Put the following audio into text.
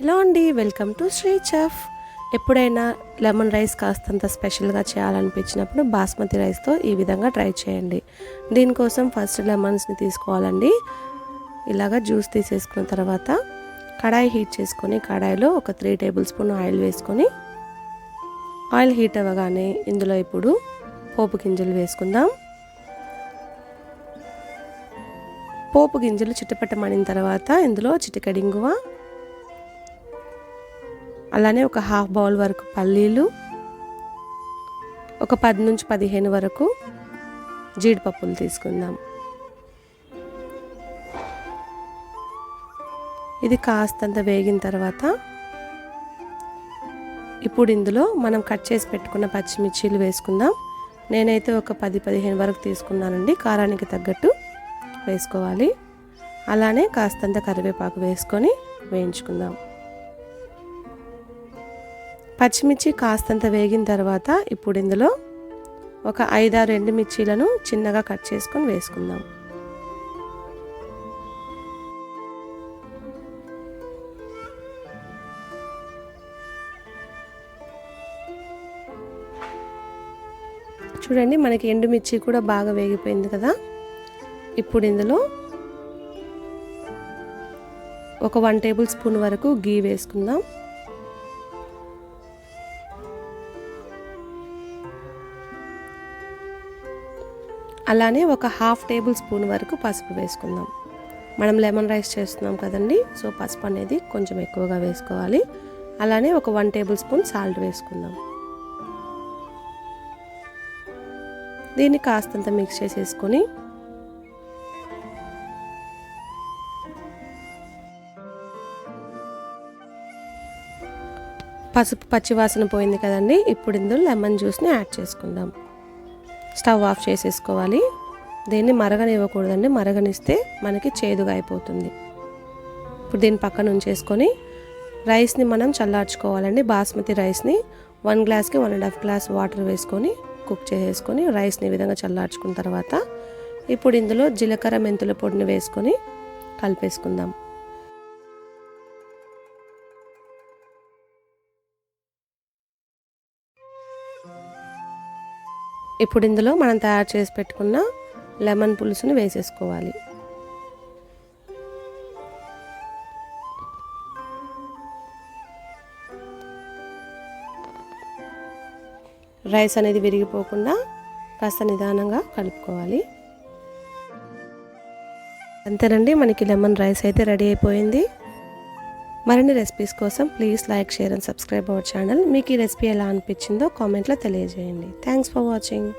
Hello అండి welcome to Shri chef. ఎప్పుడైనా lemon rice కాస్తంత స్పెషల్గా చేయాలనిపించినప్పుడు బాస్మతి రైస్తో ఈ విధంగా ట్రై చేయండి. దీనికోసం ఫస్ట్ లెమన్స్ని తీసుకోవాలండి. ఇలాగా జ్యూస్ తీసేసుకున్న తర్వాత కడాయి హీట్ చేసుకొని కడాయిలో ఒక త్రీ టేబుల్ స్పూన్ ఆయిల్ వేసుకొని ఆయిల్ హీట్ అవ్వగానే ఇందులో ఇప్పుడు పోపు గింజలు వేసుకుందాం. పోపు గింజలు చిట్టపట్టమడిన తర్వాత ఇందులో చిటికడింగువ అలానే ఒక హాఫ్ బౌల్ వరకు పల్లీలు ఒక పది నుంచి పదిహేను వరకు జీడిపప్పులు తీసుకుందాం. ఇది కాస్తంత వేగిన తర్వాత ఇప్పుడు ఇందులో మనం కట్ చేసి పెట్టుకున్న పచ్చిమిర్చీలు వేసుకుందాం. నేనైతే ఒక పది పదిహేను వరకు తీసుకున్నానండి. కారానికి తగ్గట్టు వేసుకోవాలి. అలానే కాస్తంత కరివేపాకు వేసుకొని వేయించుకుందాం. పచ్చిమిర్చి కాస్తంత వేగిన తర్వాత ఇప్పుడు ఇందులో ఒక ఐదారు ఎండుమిర్చీలను చిన్నగా కట్ చేసుకొని వేసుకుందాం. చూడండి మనకి ఎండుమిర్చి కూడా బాగా వేగిపోయింది కదా. ఇప్పుడు ఇందులో ఒక వన్ టేబుల్ స్పూన్ వరకు గీ వేసుకుందాం. అలానే ఒక హాఫ్ టేబుల్ స్పూన్ వరకు పసుపు వేసుకుందాం. మనం లెమన్ రైస్ చేస్తున్నాం కదండి సో పసుపు అనేది కొంచెం ఎక్కువగా వేసుకోవాలి. అలానే ఒక వన్ టేబుల్ స్పూన్ సాల్ట్ వేసుకుందాం. దీన్ని కాస్తంత మిక్స్ చేసేసుకొని పసుపు పచ్చివాసన పోయింది కదండి ఇప్పుడు ఇందులో లెమన్ జ్యూస్ని యాడ్ చేసుకుందాం. స్టవ్ ఆఫ్ చేసేసుకోవాలి. దీన్ని మరగనివ్వకూడదండి. మరగనిస్తే మనకి చేదుగా అయిపోతుంది. ఇప్పుడు దీన్ని పక్కన ఉంచేసుకొని రైస్ని మనం చల్లార్చుకోవాలండి. బాస్మతి రైస్ని వన్ గ్లాస్కి one and half glass water వేసుకొని కుక్ చేసేసుకొని రైస్ని ఈ విధంగా చల్లార్చుకున్న తర్వాత ఇప్పుడు ఇందులో జీలకర్ర మెంతుల పొడిని వేసుకొని కలిపేసుకుందాం. ఇప్పుడు ఇందులో మనం తయారు చేసి పెట్టుకున్న లెమన్ పులుసుని వేసేసుకోవాలి. రైస్ అనేది విరిగిపోకుండా కాస్త నిదానంగా కలుపుకోవాలి. అంతేనండి మనకి లెమన్ రైస్ అయితే రెడీ అయిపోయింది. మరిన్ని రెసిపీస్ కోసం please like share and subscribe our channel మీకు ఈ రెసిపీ ఎలా అనిపించిందో కామెంట్లో తెలియజేయండి. Thanks for watching